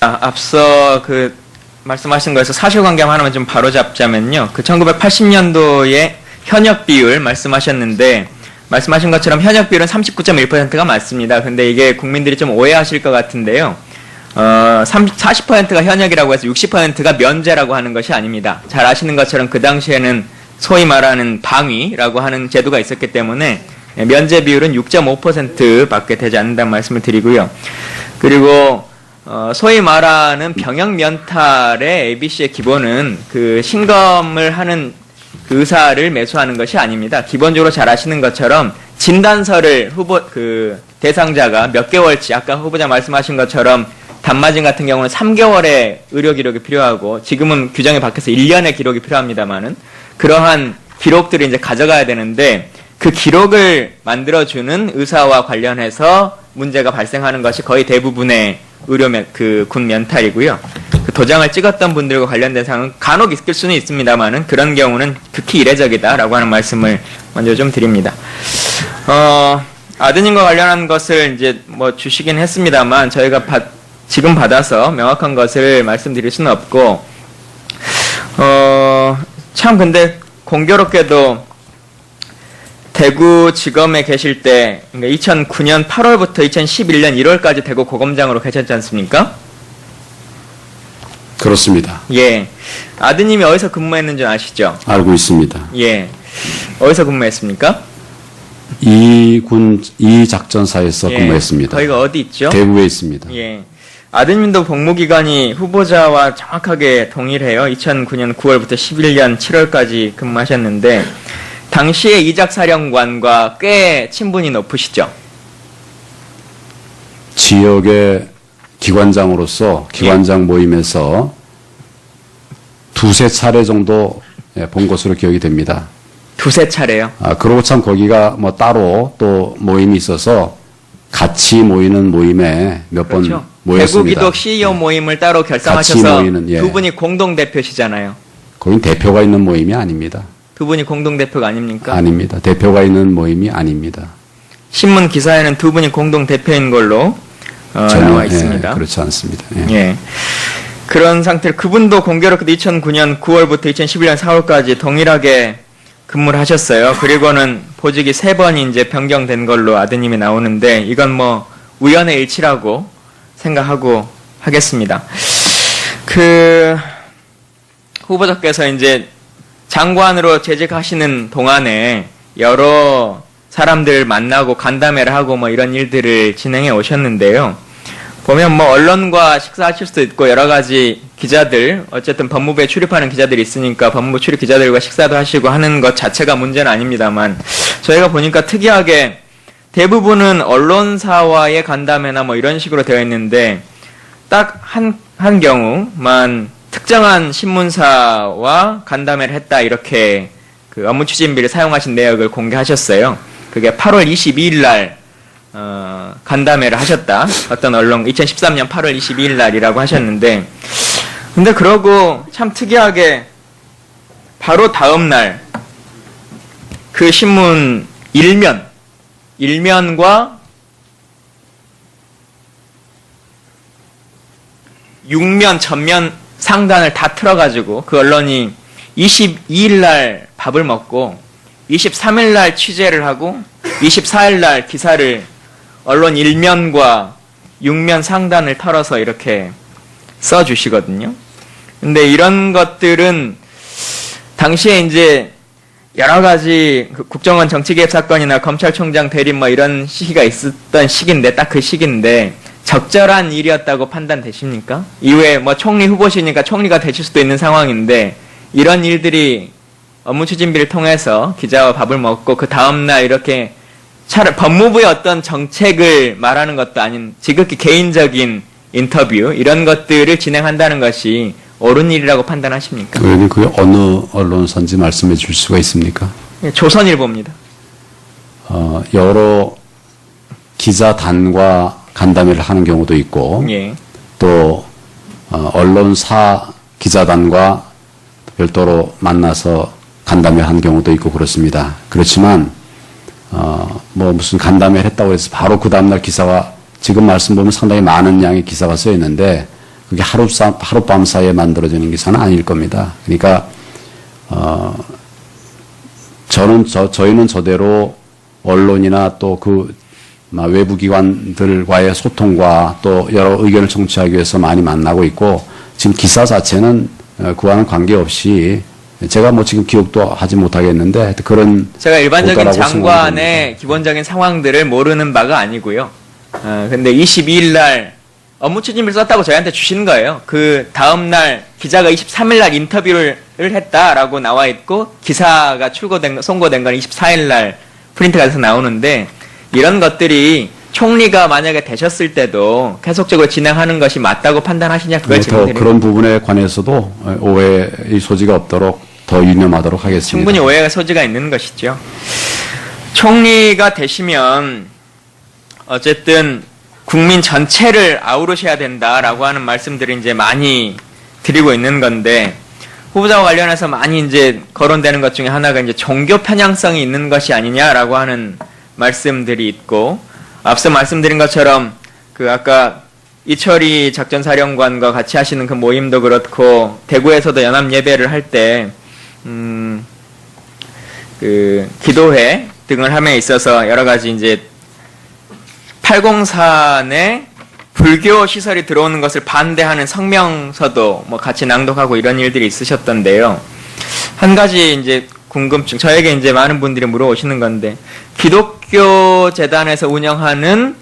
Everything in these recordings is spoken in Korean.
아, 앞서 그 말씀하신 거에서 사실관계 하나만 좀 바로잡자면요. 그 1980년도에 현역 비율 말씀하셨는데 말씀하신 것처럼 현역 비율은 39.1%가 맞습니다. 근데 이게 국민들이 좀 오해하실 것 같은데요. 어, 30, 40%가 현역이라고 해서 60%가 면제라고 하는 것이 아닙니다. 잘 아시는 것처럼 그 당시에는 소위 말하는 방위라고 하는 제도가 있었기 때문에 면제 비율은 6.5%밖에 되지 않는다는 말씀을 드리고요. 그리고 어, 소위 말하는 병역 면탈의 ABC의 기본은 그 신검을 하는 그 의사를 매수하는 것이 아닙니다. 기본적으로 잘 아시는 것처럼 진단서를 후보 그 대상자가 몇 개월치 아까 후보자 말씀하신 것처럼 단마진 같은 경우는 3개월의 의료 기록이 필요하고 지금은 규정이 바뀌어서 1년의 기록이 필요합니다만은 그러한 기록들을 이제 가져가야 되는데 그 기록을 만들어주는 의사와 관련해서 문제가 발생하는 것이 거의 대부분의 의료 면, 그 군 면탈이고요. 그 도장을 찍었던 분들과 관련된 사항은 간혹 있을 수는 있습니다만은 그런 경우는 극히 이례적이다라고 하는 말씀을 먼저 좀 드립니다. 어, 아드님과 관련한 것을 이제 뭐 주시긴 했습니다만 저희가 받, 지금 받아서 명확한 것을 말씀드릴 수는 없고 어, 참 근데 공교롭게도 대구지검에 계실 때 그러니까 2009년 8월부터 2011년 1월까지 대구 고검장으로 계셨지 않습니까? 그렇습니다. 예. 아드님이 어디서 근무했는지 아시죠? 알고 있습니다. 예. 어디서 근무했습니까? 이 군, 이 작전사에서 예. 근무했습니다. 거기가 어디 있죠? 대구에 있습니다. 예. 아드님도 복무기간이 후보자와 정확하게 동일해요. 2009년 9월부터 11년 7월까지 근무하셨는데, 당시에 이작 사령관과 꽤 친분이 높으시죠? 지역의 기관장으로서 기관장 모임에서 두세 차례 정도 예, 본 것으로 기억이 됩니다. 두세 차례요. 아, 그러고 참 거기가 뭐 따로 또 모임이 있어서 같이 모이는 모임에 몇번 그렇죠. 모였습니다. 대구기독 CEO 모임을 따로 결성하셔서 모이는, 예. 두 분이 공동 대표시잖아요. 거긴 대표가 있는 모임이 아닙니다. 두 분이 공동 대표가 아닙니까? 아닙니다. 대표가 있는 모임이 아닙니다. 신문 기사에는 두 분이 공동 대표인 걸로 어, 나와 예, 있습니다. 그렇지 않습니다. 예. 예. 그런 상태로 그분도 공교롭게도 2009년 9월부터 2011년 4월까지 동일하게 근무를 하셨어요. 그리고는 보직이 세 번이 이제 변경된 걸로 아드님이 나오는데 이건 뭐 우연의 일치라고 생각하고 하겠습니다. 그 후보자께서 이제 장관으로 재직하시는 동안에 여러 사람들 만나고 간담회를 하고 뭐 이런 일들을 진행해 오셨는데요. 보면 뭐 언론과 식사하실 수도 있고 여러 가지 기자들 어쨌든 법무부에 출입하는 기자들이 있으니까 법무부 출입 기자들과 식사도 하시고 하는 것 자체가 문제는 아닙니다만 저희가 보니까 특이하게 대부분은 언론사와의 간담회나 뭐 이런 식으로 되어 있는데 딱 한한 경우만 특정한 신문사와 간담회를 했다 이렇게 그 업무 추진비를 사용하신 내역을 공개하셨어요. 그게 8월 22일 날 어, 간담회를 하셨다. 어떤 언론 2013년 8월 22일 날이라고 하셨는데 근데 그러고 참 특이하게 바로 다음 날 그 신문 일면 일면과 6면 전면 상단을 다 틀어가지고 그 언론이 22일 날 밥을 먹고 23일 날 취재를 하고 24일 날 기사를 언론 1면과 6면 상단을 털어서 이렇게 써 주시거든요. 근데 이런 것들은 당시에 이제 여러 가지 그 국정원 정치개입 사건이나 검찰총장 대립 뭐 이런 시기가 있었던 시기인데 딱 그 시기인데 적절한 일이었다고 판단되십니까? 이후에 뭐 총리 후보시니까 총리가 되실 수도 있는 상황인데 이런 일들이 업무 추진비를 통해서 기자와 밥을 먹고 그 다음날 이렇게 차라리 법무부의 어떤 정책을 말하는 것도 아닌 지극히 개인적인 인터뷰 이런 것들을 진행한다는 것이 옳은 일이라고 판단하십니까? 의원님 그게 어느 언론사인지 말씀해 주실 수가 있습니까? 예, 조선일보입니다. 어, 여러 기자단과 간담회를 하는 경우도 있고 예. 또 어, 언론사 기자단과 별도로 만나서 간담회 한 경우도 있고 그렇습니다. 그렇지만 어, 뭐 무슨 간담회를 했다고 해서 바로 그 다음날 기사가 지금 말씀 보면 상당히 많은 양의 기사가 써 있는데 그게 하루 하룻밤 사이에 만들어지는 기사는 아닐 겁니다. 그러니까 어 저는 저 저희는 저대로 언론이나 또 그 외부 기관들과의 소통과 또 여러 의견을 청취하기 위해서 많이 만나고 있고 지금 기사 자체는 어, 그와는 관계없이 제가 뭐 지금 기억도 하지 못하겠는데 그런 제가 일반적인 장관의. 기본적인 상황들을 모르는 바가 아니고요. 어, 근데 22일 날 업무 추진비를 썼다고 저희한테 주신 거예요. 그 다음 날 기자가 23일 날 인터뷰를 했다라고 나와 있고 기사가 출고된 거- 송고된 건 24일 날 프린트가 돼서 나오는데 이런 것들이 총리가 만약에 되셨을 때도 계속적으로 진행하는 것이 맞다고 판단하시냐 그걸 네, 더 질문드립니다. 그런 부분에 관해서도 오해의 소지가 없도록 더 유념하도록 하겠습니다. 충분히 오해가 소지가 있는 것이죠. 총리가 되시면 어쨌든 국민 전체를 아우르셔야 된다라고 하는 말씀들을 이제 많이 드리고 있는 건데 후보자와 관련해서 많이 이제 거론되는 것 중에 하나가 이제 종교 편향성이 있는 것이 아니냐라고 하는 말씀들이 있고 앞서 말씀드린 것처럼 그 아까 이철희 작전 사령관과 같이 하시는 그 모임도 그렇고 대구에서도 연합 예배를 할때 음, 그 기도회 등을 함에 있어서 여러 가지 이제 803에 불교 시설이 들어오는 것을 반대하는 성명서도 뭐 같이 낭독하고 이런 일들이 있으셨던데요. 한 가지 이제 궁금증, 저에게 이제 많은 분들이 물어오시는 건데, 기독 교 재단에서 운영하는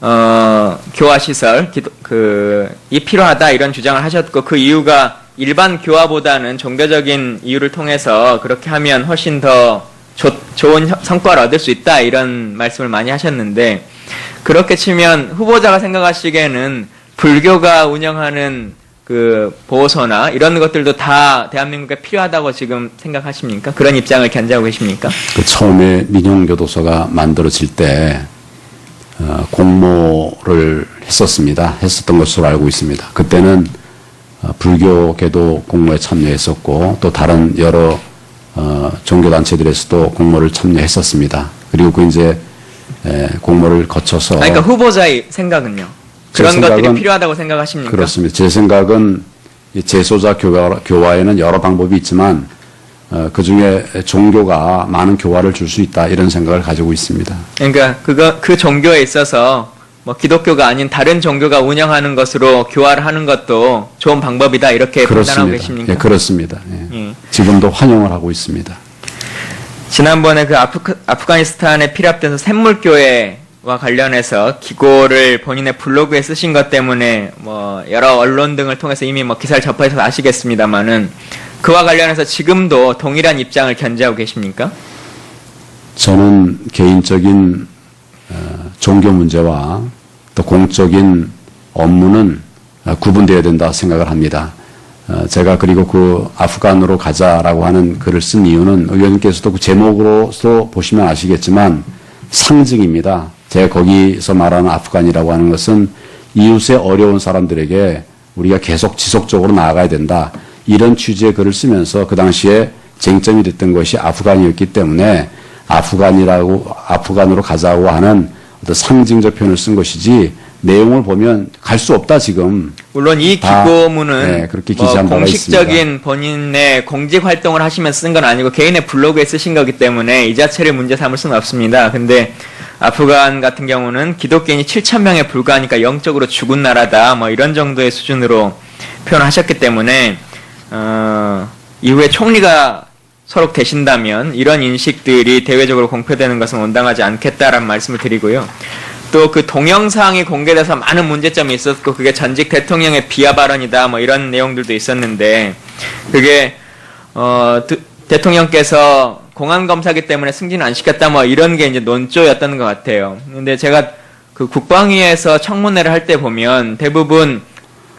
어, 교화 시설, 기도, 그, 이 필요하다 이런 주장을 하셨고, 그 이유가 일반 교화보다는 종교적인 이유를 통해서 그렇게 하면 훨씬 더 좋- 좋은 혀- 성과를 얻을 수 있다 이런 말씀을 많이 하셨는데, 그렇게 치면 후보자가 생각하시기에는 불교가 운영하는 그 보호소나 이런 것들도 다 대한민국에 필요하다고 지금 생각하십니까? 그런 입장을 견지하고 계십니까? 그 처음에 민영교도소가 만들어질 때 어, 공모를 했었습니다. 했었던 것으로 알고 있습니다. 그때는 어, 불교계도 공모에 참여했었고 또 다른 여러 어, 종교단체들에서도 공모를 참여했었습니다. 그리고 그 이제 에, 공모를 거쳐서 아니, 그러니까 후보자의 생각은요? 제 그런 것들이 생각은 필요하다고 생각하십니까? 그렇습니다. 제 생각은 이 재소자 교화, 교화에는 여러 방법이 있지만 어, 그 중에 종교가 많은 교화를 줄 수 있다 이런 생각을 가지고 있습니다. 그러니까 그거 그 종교에 있어서 뭐 기독교가 아닌 다른 종교가 운영하는 것으로 교화를 하는 것도 좋은 방법이다 이렇게 판단하고 그렇습니다. 계십니까? 예, 그렇습니다. 예. 예. 지금도 환영을 하고 있습니다. 지난번에 그 아프가, 아프가니스탄에 피랍돼서 샘물교회 와 관련해서 기고를 본인의 블로그에 쓰신 것 때문에 뭐 여러 언론 등을 통해서 이미 뭐 기사를 접하셔서 아시겠습니다만은 그와 관련해서 지금도 동일한 입장을 견지하고 계십니까? 저는 개인적인 어, 종교 문제와 또 공적인 업무는 어, 구분되어야 된다 생각을 합니다. 어, 제가 그리고 그 아프간으로 가자라고 하는 글을 쓴 이유는 의원님께서도 그 제목으로서 보시면 아시겠지만 상징입니다. 제가 거기서 말하는 아프간이라고 하는 것은 이웃의 어려운 사람들에게 우리가 계속 지속적으로 나아가야 된다. 이런 취지의 글을 쓰면서 그 당시에 쟁점이 됐던 것이 아프간이었기 때문에 아프간이라고 아프간으로 가자고 하는 어떤 상징적 표현을 쓴 것이지 내용을 보면 갈 수 없다 지금 물론 이 다, 기고문은 네, 그렇게 뭐 기재한 바가 공식적인 본인의 공직 활동을 하시면서 쓴 건 아니고 개인의 블로그에 쓰신 거기 때문에 이 자체를 문제 삼을 수는 없습니다. 근데 아프간 같은 경우는 기독교인이 7천 명에 불과하니까 영적으로 죽은 나라다 뭐 이런 정도의 수준으로 표현하셨기 때문에 어, 이후에 총리가 서록 되신다면 이런 인식들이 대외적으로 공표되는 것은 온당하지 않겠다라는 말씀을 드리고요. 또 그 동영상이 공개돼서 많은 문제점이 있었고 그게 전직 대통령의 비하 발언이다 뭐 이런 내용들도 있었는데 그게 어 드- 대통령께서 공안 검사기 때문에 승진 안 시켰다 뭐 이런 게 이제 논조였던 것 같아요. 근데 제가 그 국방위에서 청문회를 할 때 보면 대부분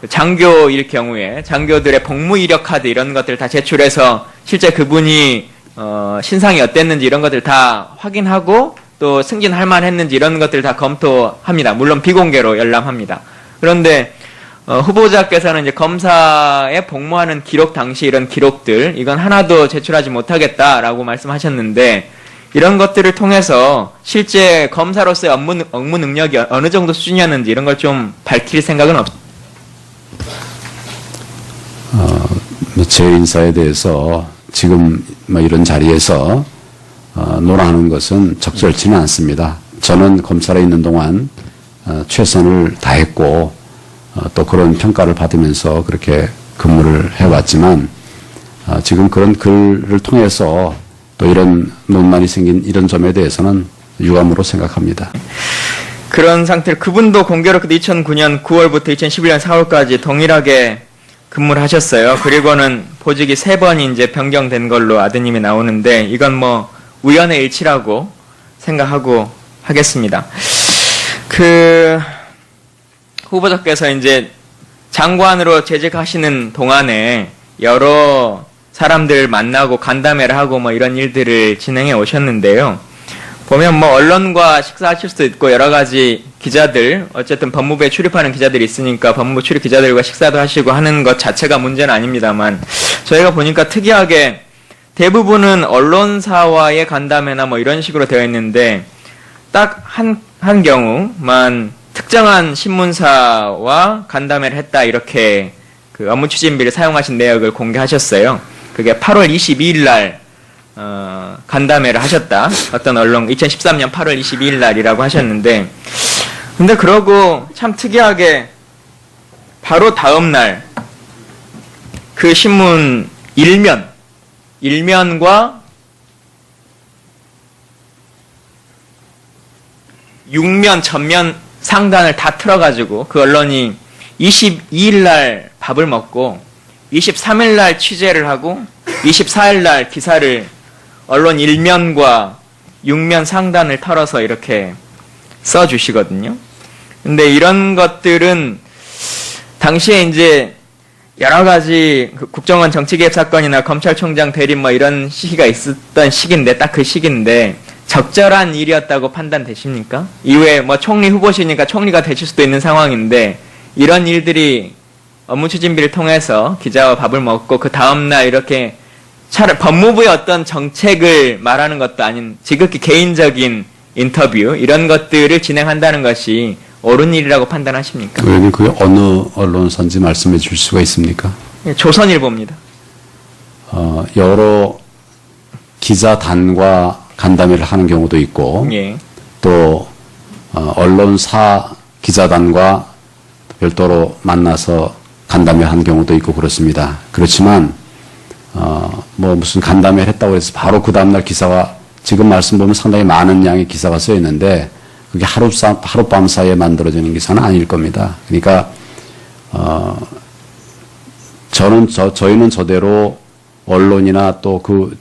그 장교일 경우에 장교들의 복무 이력 카드 이런 것들 다 제출해서 실제 그분이 어, 신상이 어땠는지 이런 것들 다 확인하고 또 승진할 만했는지 이런 것들 다 검토합니다. 물론 비공개로 열람합니다. 그런데 어, 후보자께서는 이제 검사에 복무하는 기록 당시 이런 기록들 이건 하나도 제출하지 못하겠다라고 말씀하셨는데 이런 것들을 통해서 실제 검사로서의 업무, 능- 업무 능력이 어느 정도 수준이었는지 이런 걸 좀 밝힐 생각은 없, 제 인사에 대해서 지금 뭐 이런 자리에서 어, 논하는 것은 적절치는 않습니다. 저는 검찰에 있는 동안 어, 최선을 다했고 어, 또 그런 평가를 받으면서 그렇게 근무를 해왔지만 어, 지금 그런 글을 통해서 또 이런 논란이 생긴 이런 점에 대해서는 유감으로 생각합니다. 그런 상태로 그분도 공교롭게도 2009년 9월부터 2011년 4월까지 동일하게 근무를 하셨어요. 그리고는 보직이 세 번이 이제 변경된 걸로 아드님이 나오는데 이건 뭐 우연의 일치라고 생각하고 하겠습니다. 그 후보자께서 이제 장관으로 재직하시는 동안에 여러 사람들 만나고 간담회를 하고 뭐 이런 일들을 진행해 오셨는데요. 보면 뭐 언론과 식사하실 수도 있고 여러 가지 기자들 어쨌든 법무부에 출입하는 기자들이 있으니까 법무부 출입 기자들과 식사도 하시고 하는 것 자체가 문제는 아닙니다만 저희가 보니까 특이하게 대부분은 언론사와의 간담회나 뭐 이런 식으로 되어 있는데 딱 한 한 경우만 특정한 신문사와 간담회를 했다 이렇게 그 업무 추진비를 사용하신 내역을 공개하셨어요. 그게 8월 22일 날 어, 간담회를 하셨다. 어떤 언론 2013년 8월 22일 날이라고 하셨는데 근데 그러고 참 특이하게 바로 다음 날 그 신문 일면 일면과 6면 전면 상단을 다 틀어가지고 그 언론이 22일 날 밥을 먹고 23일 날 취재를 하고 24일 날 기사를 언론 일면과 6면 상단을 털어서 이렇게 써 주시거든요. 근데 이런 것들은 당시에 이제 여러 가지 그 국정원 정치개입 사건이나 검찰총장 대립 뭐 이런 시기가 있었던 시기인데 딱 그 시기인데 적절한 일이었다고 판단되십니까? 이후에 뭐 총리 후보시니까 총리가 되실 수도 있는 상황인데 이런 일들이 업무 추진비를 통해서 기자와 밥을 먹고 그 다음날 이렇게 차라리 법무부의 어떤 정책을 말하는 것도 아닌 지극히 개인적인 인터뷰 이런 것들을 진행한다는 것이 옳은 일이라고 판단하십니까? 의원님 그게 어느 언론사인지 말씀해 주실 수가 있습니까? 예, 조선일보입니다. 어, 여러 기자단과 간담회를 하는 경우도 있고 예. 또 어, 언론사 기자단과 별도로 만나서 간담회 한 경우도 있고 그렇습니다. 그렇지만 어, 뭐 무슨 간담회를 했다고 해서 바로 그 다음날 기사가 지금 말씀 보면 상당히 많은 양의 기사가 써 있는데 그게 하루 사, 하룻밤 사이에 만들어지는 기사는 아닐 겁니다. 그러니까 어, 저는 저 저희는 저대로 언론이나 또 그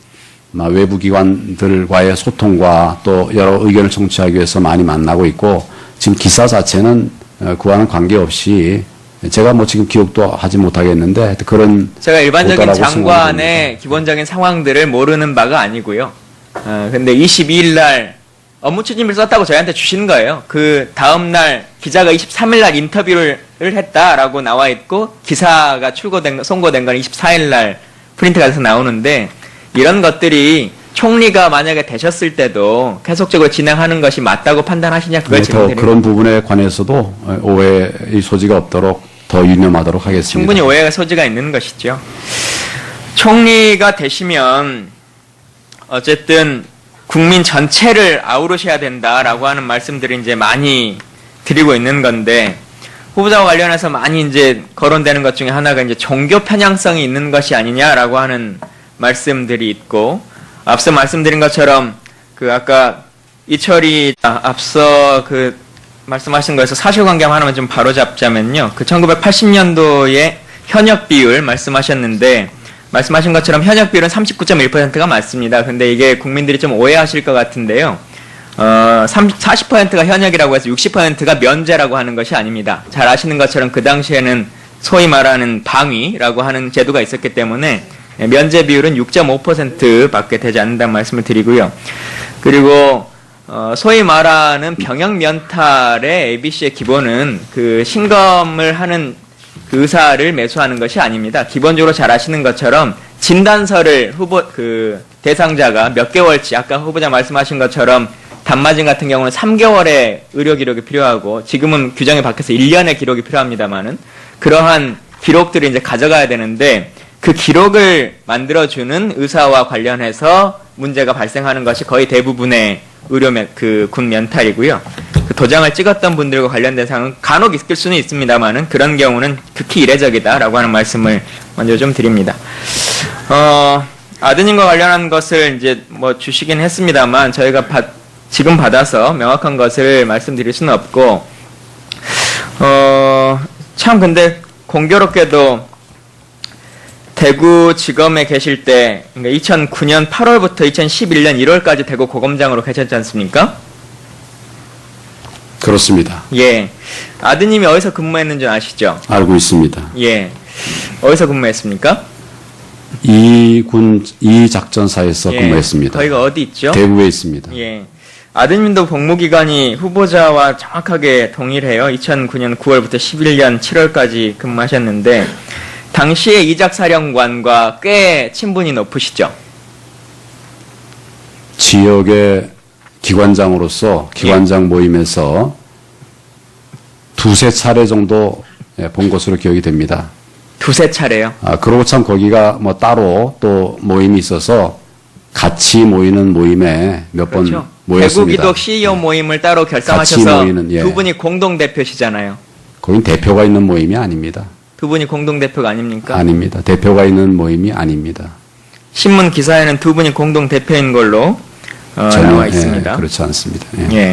외부 기관들과의 소통과 또 여러 의견을 청취하기 위해서 많이 만나고 있고 지금 기사 자체는 어, 그와는 관계없이 제가 뭐 지금 기억도 하지 못하겠는데 그런 제가 일반적인 장관의 기본적인 상황들을 모르는 바가 아니고요. 어, 근데 22일 날 업무 추진비를 썼다고 저희한테 주시는 거예요. 그 다음 날 기자가 23일 날 인터뷰를 했다라고 나와 있고 기사가 출고된 거- 송고된 건 24일 날 프린트가 돼서 나오는데 이런 것들이 총리가 만약에 되셨을 때도 계속적으로 진행하는 것이 맞다고 판단하시냐 그걸 네, 더 질문드립니다. 그런 부분에 관해서도 어, 오해의 소지가 없도록 더 유념하도록 하겠습니다. 충분히 오해가 소지가 있는 것이죠. 총리가 되시면 어쨌든 국민 전체를 아우르셔야 된다라고 하는 말씀들을 이제 많이 드리고 있는 건데 후보자와 관련해서 많이 이제 거론되는 것 중에 하나가 이제 종교 편향성이 있는 것이 아니냐라고 하는 말씀들이 있고 앞서 말씀드린 것처럼 그 아까 이철이 아, 앞서 그 말씀하신 거에서 사실관계 하나만 좀 바로잡자면요. 그 1980년도에 현역 비율 말씀하셨는데 말씀하신 것처럼 현역 비율은 39.1%가 맞습니다. 근데 이게 국민들이 좀 오해하실 것 같은데요. 어, 30, 40%가 현역이라고 해서 60%가 면제라고 하는 것이 아닙니다. 잘 아시는 것처럼 그 당시에는 소위 말하는 방위라고 하는 제도가 있었기 때문에 면제 비율은 6.5%밖에 되지 않는다는 말씀을 드리고요. 그리고 어, 소위 말하는 병역 면탈의 ABC의 기본은 그 신검을 하는 그 의사를 매수하는 것이 아닙니다. 기본적으로 잘 아시는 것처럼 진단서를 후보 그 대상자가 몇 개월치 아까 후보자 말씀하신 것처럼 단마진 같은 경우는 3개월의 의료 기록이 필요하고 지금은 규정에 밖에서 1년의 기록이 필요합니다만은 그러한 기록들을 이제 가져가야 되는데 그 기록을 만들어주는 의사와 관련해서 문제가 발생하는 것이 거의 대부분의 의료 면, 그 군 면탈이고요. 그 도장을 찍었던 분들과 관련된 사항은 간혹 있을 수는 있습니다만은 그런 경우는 극히 이례적이다라고 하는 말씀을 먼저 좀 드립니다. 어, 아드님과 관련한 것을 이제 뭐 주시긴 했습니다만 저희가 받- 지금 받아서 명확한 것을 말씀드릴 수는 없고 어, 참 근데 공교롭게도 대구 지검에 계실 때 그러니까 2009년 8월부터 2011년 1월까지 대구 고검장으로 계셨지 않습니까? 그렇습니다. 예. 아드님이 어디서 근무했는지 아시죠? 알고 있습니다. 예. 어디서 근무했습니까? 이 군, 이 작전사에서 예. 근무했습니다. 거기가 어디 있죠? 대구에 있습니다. 예. 아드님도 복무 기간이 후보자와 정확하게 동일해요. 2009년 9월부터 11년 7월까지 근무하셨는데, 당시에 이작 사령관과 꽤 친분이 높으시죠? 지역의 기관장으로서 기관장 모임에서 두세 차례 정도 예, 본 것으로 기억이 됩니다. 두세 차례요. 아, 그러고 참 거기가 뭐 따로 또 모임이 있어서 같이 모이는 모임에 몇번 그렇죠. 모였습니다. 대구기독 CEO 모임을 따로 결성하셔서 모이는, 예. 두 분이 공동 대표시잖아요. 거긴 대표가 있는 모임이 아닙니다. 두 분이 공동 대표가 아닙니까? 아닙니다. 대표가 있는 모임이 아닙니다. 신문 기사에는 두 분이 공동 대표인 걸로 어, 나와 예, 있습니다. 그렇지 않습니다. 예. 예.